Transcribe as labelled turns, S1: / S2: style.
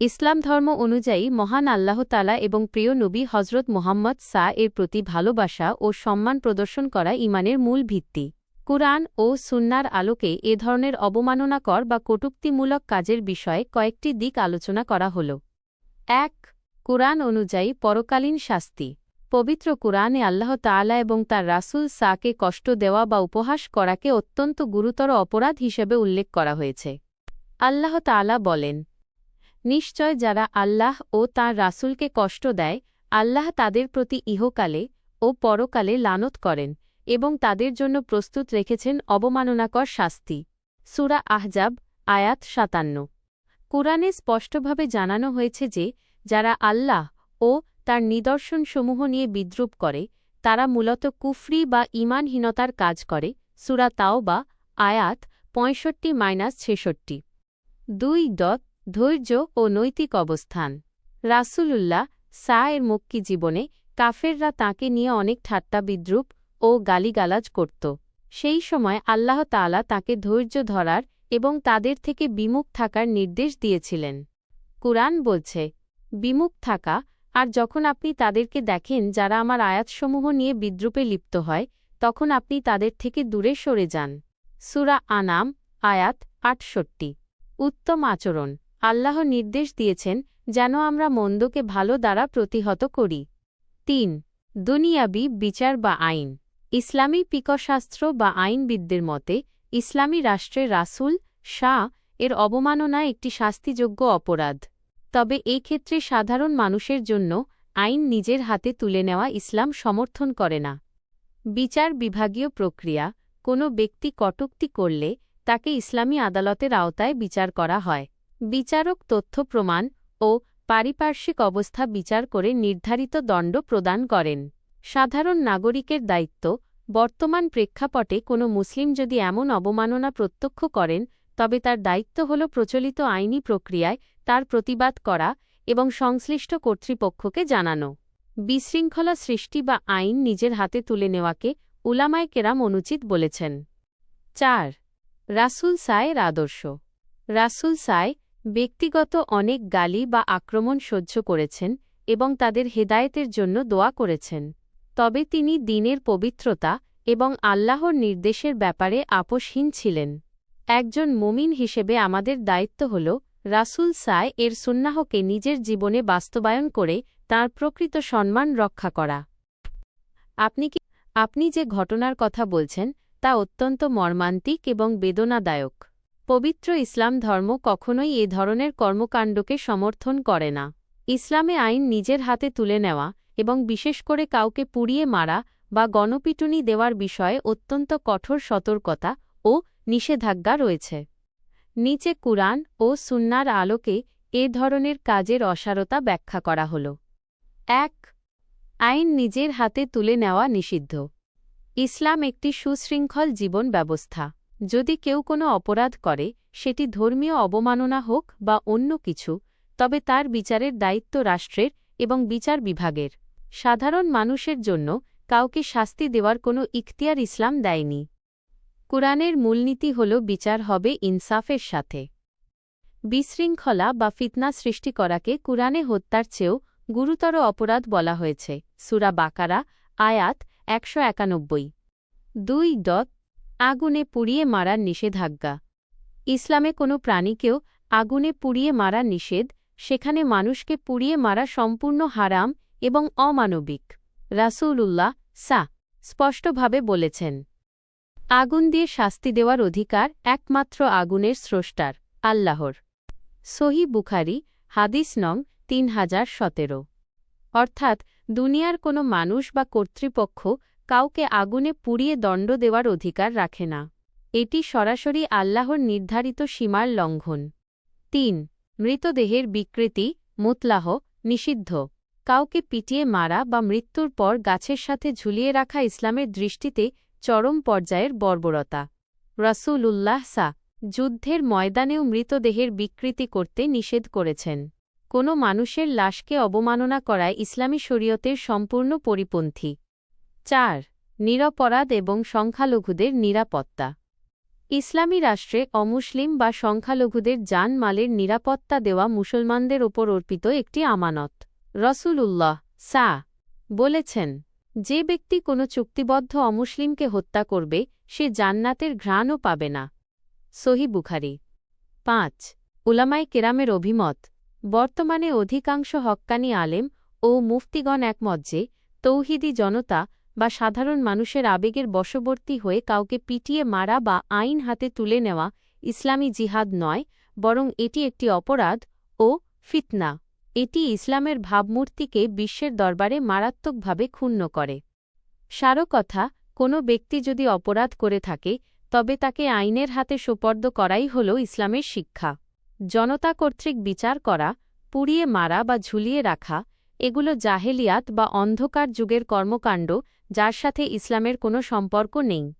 S1: ইসলাম ধর্ম অনুযায়ী মহান আল্লাহ তালা এবং প্রিয় নবী হজরত মোহাম্মদ সা এর প্রতি ভালোবাসা ও সম্মান প্রদর্শন করা ইমানের মূল ভিত্তি। কুরআন ও সুন্নার আলোকে এ ধরনের অবমাননাকর বা কটুক্তিমূলক কাজের বিষয়ে কয়েকটি দিক আলোচনা করা হল। এক, কুরআন অনুযায়ী পরকালীন শাস্তি। পবিত্র কুরআনে আল্লাহ তাআলা এবং তার রাসূল সাকে কষ্ট দেওয়া বা উপহাস করাকে অত্যন্ত গুরুতর অপরাধ হিসেবে উল্লেখ করা হয়েছে। আল্লাহ তাআলা বলেন নিশ্চয় যারা আল্লাহ ও তাঁর রাসূলকে কষ্ট দেয়, আল্লাহ তাদের প্রতি ইহকালে ও পরকালে লানত করেন এবং তাদের জন্য প্রস্তুত রেখেছেন অবমাননাকর শাস্তি। সুরা আহজাব, আয়াত সাতান্ন। কুরআনে স্পষ্টভাবে জানানো হয়েছে যে, যারা আল্লাহ ও তার নিদর্শনসমূহ নিয়ে বিদ্রুপ করে, তারা মূলত কুফরি বা ঈমানহীনতার কাজ করে, সুরা তাও বা আয়াত পঁয়ষট্টি মাইনাস ছেষট্টি। দুই ডট ধৈর্য ও নৈতিক অবস্থান। রাসূলুল্লাহ সা এর মক্কি জীবনে কাফেররা তাঁকে নিয়ে অনেক ঠাট্টা বিদ্রুপ ও গালিগালাজ করত। সেই সময় আল্লাহ তাআলা তাকে ধৈর্য ধরার এবং তাদের থেকে বিমুখ থাকার নির্দেশ দিয়েছিলেন। কুরআন বলছে, বিমুখ থাকা, আর যখন আপনি তাদেরকে দেখেন যারা আমার আয়াতসমূহ নিয়ে বিদ্রুপে লিপ্ত হয়, তখন আপনি তাদের থেকে দূরে সরে যান। সুরা আনাম, আয়াত আটষট্টি। উত্তম আচরণ। আল্লাহ নির্দেশ দিয়েছেন যেন আমরা মন্দকে ভালো দ্বারা প্রতিহত করি। তিন, দুনিয়াবি বিচার বা আইন। ইসলামী পিকশাস্ত্র বা আইনবিদদের মতে, ইসলামী রাষ্ট্রের রাসূল, শাহ এর অবমাননা একটি শাস্তিযোগ্য অপরাধ। তবে এই ক্ষেত্রে সাধারণ মানুষের জন্য আইন নিজের হাতে তুলে নেওয়া ইসলাম সমর্থন করে না। বিচার বিভাগীয় প্রক্রিয়া, কোনো ব্যক্তি কটুক্তি করলে তাকে ইসলামী আদালতের আওতায় বিচার করা হয়। বিচারক তথ্য প্রমাণ ও পারিপার্শ্বিক অবস্থা বিচার করে নির্ধারিত দণ্ড প্রদান করেন। সাধারণ নাগরিকের দায়িত্ব। বর্তমান প্রেক্ষাপটে কোনো মুসলিম যদি এমন অবমাননা প্রত্যক্ষ করেন, তবে তার দায়িত্ব হল প্রচলিত আইনি প্রক্রিয়ায় তার প্রতিবাদ করা এবং সংশ্লিষ্ট কর্তৃপক্ষকে জানানো। বিশৃঙ্খলা সৃষ্টি বা আইন নিজের হাতে তুলে নেওয়াকে উলামায় কেরাম অনুচিত বলেছেন। চার, রাসুল সায়ের আদর্শ। রাসুল সায় ব্যক্তিগত অনেক গালি বা আক্রমণ সহ্য করেছেন এবং তাদের হেদায়েতের জন্য দোয়া করেছেন। তবে তিনি দিনের পবিত্রতা এবং আল্লাহর নির্দেশের ব্যাপারে আপোষহীন ছিলেন। একজন মুমিন হিসেবে আমাদের দায়িত্ব হল, রাসুল সায় এর সুন্নাহকে নিজের জীবনে বাস্তবায়ন করে তার প্রকৃত সম্মান রক্ষা করা। আপনি কি, আপনি যে ঘটনার কথা বলছেন, তা অত্যন্ত মর্মান্তিক এবং বেদনাদায়ক। পবিত্র ইসলাম ধর্ম কখনোই এ ধরনের কর্মকাণ্ডকে সমর্থন করে না। ইসলামে আইন নিজের হাতে তুলে নেওয়া এবং বিশেষ করে কাউকে পুড়িয়ে মারা বা গণপিটুনি দেওয়ার বিষয়ে অত্যন্ত কঠোর সতর্কতা ও নিষেধাজ্ঞা রয়েছে। নিচে কুরআন ও সুন্নার আলোকে এ ধরনের কাজের অসারতা ব্যাখ্যা করা হল। এক, আইন নিজের হাতে তুলে নেওয়া নিষিদ্ধ। ইসলাম একটি সুশৃঙ্খল জীবন ব্যবস্থা। যদি কেউ কোনো অপরাধ করে, সেটি ধর্মীয় অবমাননা হোক বা অন্য কিছু, তবে তার বিচারের দায়িত্ব রাষ্ট্রের এবং বিচার বিভাগের। সাধারণ মানুষের জন্য কাউকে শাস্তি দেওয়ার কোনো ইখতিয়ার ইসলাম দেয়নি। কুরআনের মূলনীতি হল বিচার হবে ইনসাফের সাথে। বিশৃঙ্খলা বা ফিতনা সৃষ্টি করাকে কুরআনে হত্যার চেয়েও গুরুতর অপরাধ বলা হয়েছে। সুরা বাকারা, আয়াত একশো একানব্বই। দুই ডট আগুনে পুড়িয়ে মারার নিষেধাজ্ঞা। ইসলামে কোনো প্রাণীকেও আগুনে পুড়িয়ে মারা নিষেধ, সেখানে মানুষকে পুড়িয়ে মারা সম্পূর্ণ হারাম এবং অমানবিক। রাসূলুল্লাহ সা, স্পষ্টভাবে বলেছেন। আগুন দিয়ে শাস্তি দেওয়ার অধিকার একমাত্র আগুনের স্রষ্টার, আল্লাহর। সহি বুখারি, হাদিস নং তিন হাজার সতেরো। অর্থাৎ দুনিয়ার কোনো মানুষ বা কর্তৃপক্ষ কাউকে আগুনে পুড়িয়ে দণ্ড দেওয়ার অধিকার রাখে না। এটি সরাসরি আল্লাহর নির্ধারিত সীমার লঙ্ঘন। তিন, মৃতদেহের বিকৃতি, মুতলাহ, নিষিদ্ধ। কাউকে পিটিয়ে মারা বা মৃত্যুর পর গাছের সাথে ঝুলিয়ে রাখা ইসলামের দৃষ্টিতে চরম পর্যায়ের বর্বরতা। উল্লাহ সা, যুদ্ধের ময়দানেও মৃতদেহের বিকৃতি করতে নিষেধ করেছেন। কোনো মানুষের লাশকে অবমাননা করায় ইসলামী শরীয়তের সম্পূর্ণ পরিপন্থী। চার, নিরপরাধ এবং সংখ্যালঘুদের নিরাপত্তা। ইসলামী রাষ্ট্রে অমুসলিম বা সংখ্যালঘুদের জান মালের নিরাপত্তা দেওয়া মুসলমানদের ওপর অর্পিত একটি আমানত। রসুলুল্লাহ, সা, বলেছেন, যে ব্যক্তি কোনো চুক্তিবদ্ধ অমুসলিমকে হত্যা করবে, সে জান্নাতের ঘ্রাণও পাবে না। সহি বুখারি। পাঁচ, উলামায় কেরামের অভিমত, বর্তমানে অধিকাংশ হক্কানি আলেম ও মুফতিগণ একমত যে, তৌহিদি জনতা বা সাধারণ মানুষের আবেগের বশবর্তী হয়ে কাউকে পিটিয়ে মারা বা আইন হাতে তুলে নেওয়া ইসলামী জিহাদ নয়, বরং এটি একটি অপরাধ ও ফিতনা। এটি ইসলামের ভাবমূর্তিকে বিশ্বের দরবারে মারাত্মকভাবে ক্ষুণ্ণ করে। সারো কথা কোনো ব্যক্তি যদি অপরাধ করে থাকে, তবে তাকে আইনের হাতে সোপর্দ করাই হল ইসলামের শিক্ষা। জনতা কর্তৃক বিচার করা, পুড়িয়ে মারা বা ঝুলিয়ে রাখা, এগুলো জাহেলিয়াত বা অন্ধকার যুগের কর্মকাণ্ড যার সাথে ইসলামের কোনো সম্পর্ক নেই।